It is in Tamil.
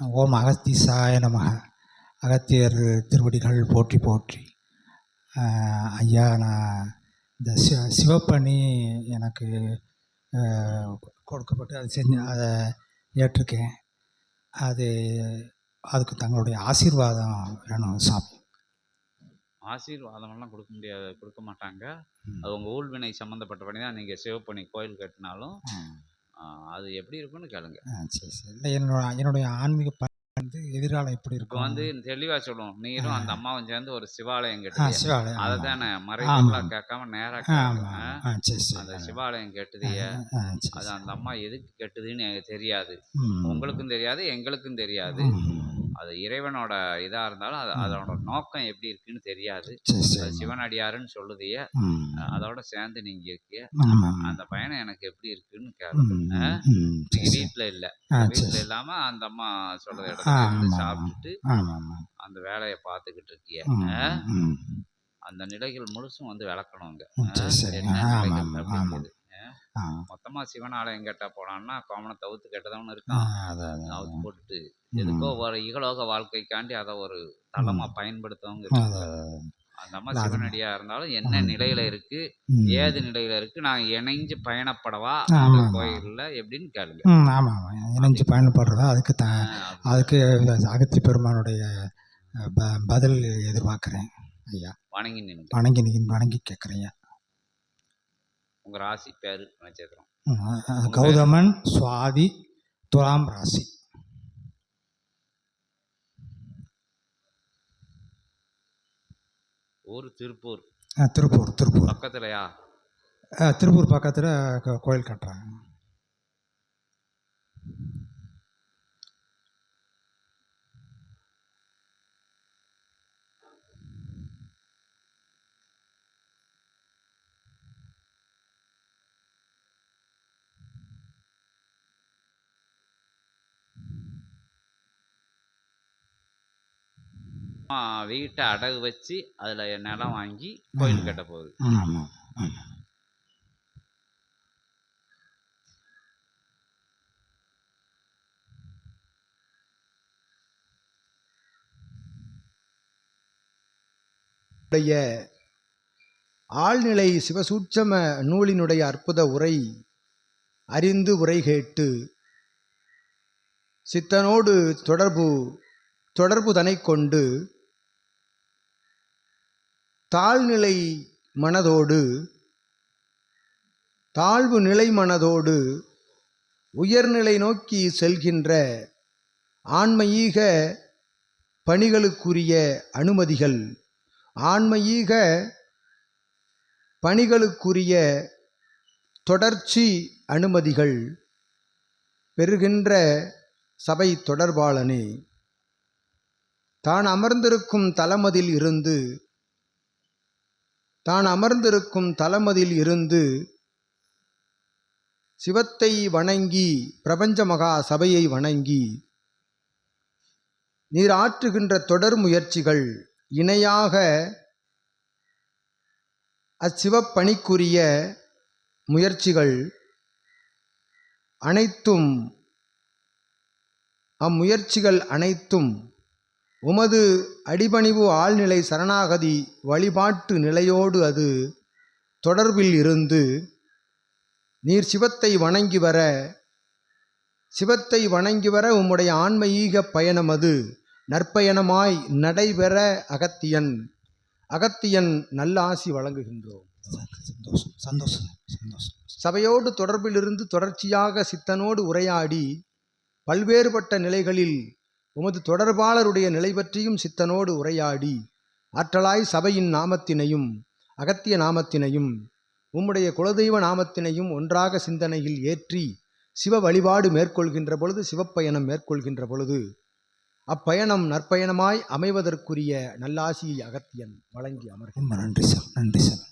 ஓம் அகஸ்தீசாய நமக. அகத்தியர் திருவடிகள் போற்றி போற்றி. ஐயா நான் இந்த சிவ சிவப்பணி எனக்கு கொடுக்கப்பட்டு அதை செஞ்சு அதை ஏற்றிருக்கேன். அது அதுக்கு தங்களுடைய ஆசீர்வாதம் வேணும் சாமி. ஆசீர்வாதமெல்லாம் கொடுக்க முடியாது கொடுக்க மாட்டாங்க. அது உங்கள் ஊழ்வினை சம்மந்தப்பட்ட பணி தான். நீங்கள் சிவப்பணி கோயில் கட்டினாலும் அது எப்படி இருக்குன்னு கேளுங்க. சரி சரி. இல்லை என்னோட என்னுடைய ஆன்மீக வந்து எதிர்காலம் எப்படி இருக்கும்? வந்து தெளிவாக சொல்லுவோம். நீரும் அந்த அம்மாவும் சேர்ந்து ஒரு சிவாலயம் ஆ கட்டுதிய சிவாலயம் அதை. தானே மறைமுகலாம் கேட்காம நேராக அந்த சிவாலயம் கட்டுதிய அது அந்த அம்மா எதுக்கு கட்டுதுன்னு எனக்கு தெரியாது. உங்களுக்கும் தெரியாது எங்களுக்கும் தெரியாது. அது இறைவனோட இதாக இருந்தாலும் அது அதோட நோக்கம் எப்படி இருக்குன்னு தெரியாது. சிவனடியாருன்னு சொல்லுதிய. அதோட சேர்ந்து நீங்கள் இருக்கிய அந்த பயணம் எனக்கு எப்படி இருக்குன்னு நீங்க சரி வீட்டில் இல்லை. வீட்டில் சரி. இல்லாம அந்த அம்மா சொல்ற ஆ, இடத்துல சாப்பிட்டுட்டு அந்த வேலையை பார்த்துக்கிட்டு இருக்கிய. அந்த நிலைகள் முழுசும் வந்து விளக்கணுங்க ம், சரி சரி என்ன ஆமாம் நிலைகள் ஆமாம் ஆமாம் அப்படிங்கிறது ஆ மொத்தமா சிவனாலயம் கேட்டா போனான்னா கோமனை தவிர்த்து கெட்டதவனு இருக்கான். போட்டுட்டு ம். எதுக்கோ ஒரு இகலோக வாழ்க்கைக்காண்டி அதை ஒரு தளமா பயன்படுத்தவங்க. அந்த அம்மா அது- சிவனடியா இருந்தாலும் என்ன நிலையில இருக்கு. ஏது நிலையில இருக்கு நான் இணைஞ்சு பயணப்படவா அந்த. கோயில்ல எப்படின்னு கேளுங்க. ஆமாம் ஆமாம் இணைஞ்சு பயணப்படுறதா அதுக்கு த அதுக்கு அகத்தி பெருமானுடைய ப பதில் எதிர்பார்க்குறேன் ஐயா. வணங்கி வணங்கி வணங்கி கேட்குறேன் உங்க ராசி பேரு நட்சத்திரம். கௌதமன் சுவாதி துலாம் ராசி. ஊர் திருப்பூர். திருப்பூர் திருப்பூர். பக்கத்துலயா? திருப்பூர் பக்கத்தில் கோயில் கட்டுறாங்க. வீட்டை அடகு வச்சு அதுல நிலம் வாங்கி கோயில் கட்ட போகுது. ஆமாம் ஆமாம் உடைய ஆழ்நிலை சிவசூட்சம நூலினுடைய அற்புத உரை அறிந்து உரை கேட்டு சித்தனோடு தொடர்பு தொடர்பு தனை கொண்டு தாழ்நிலை மனதோடு தாழ்வு நிலை மனதோடு உயர்நிலை நோக்கி செல்கின்ற ஆன்மீக பணிகளுக்குரிய அனுமதிகள். ஆன்மீக பணிகளுக்குரிய தொடர்ச்சி அனுமதிகள் பெறுகின்ற சபை தொடர்பாளனே. தான் அமர்ந்திருக்கும் தலமதில் இருந்து தான் அமர்ந்திருக்கும் தலமதில் இருந்து சிவத்தை வணங்கி பிரபஞ்ச மகா சபையை வணங்கி நீர் ஆற்றுகின்ற தொடர் முயற்சிகள் இணையாக அச்சிவப்பணிக்குரிய முயற்சிகள் அனைத்தும் அம்முயற்சிகள் அனைத்தும் உமது அடிபணிவு ஆழ்நிலை சரணாகதி வழிபாட்டு நிலையோடு அது தொடர்பில் இருந்து நீர் சிவத்தை வணங்கி வர சிவத்தை வணங்கி வர உம்முடைய ஆன்மீக பயணம் அது. நற்பயணமாய் நடைபெற அகத்தியன் அகத்தியன் நல்ல ஆசி வழங்குகின்றோம். சந்தோஷம் சந்தோஷம் சந்தோஷம். சபையோடு தொடர்பிலிருந்து தொடர்ச்சியாக சித்தனோடு உரையாடி பல்வேறுபட்ட நிலைகளில் உமது தொடர்பாளருடைய நிலை பற்றியும் சித்தனோடு உரையாடி ஆற்றலாய் சபையின் நாமத்தினையும் அகத்திய நாமத்தினையும் உம்முடைய குலதெய்வ நாமத்தினையும் ஒன்றாக சிந்தனையில் ஏற்றி சிவ வழிபாடு மேற்கொள்கின்ற பொழுது சிவப்பயணம் மேற்கொள்கின்ற பொழுது அப்பயணம் நற்பயணமாய் அமைவதற்குரிய நல்லாசியை அகத்தியன் வழங்கி அமர்கிறார் நன்றி சார் நன்றி சார்.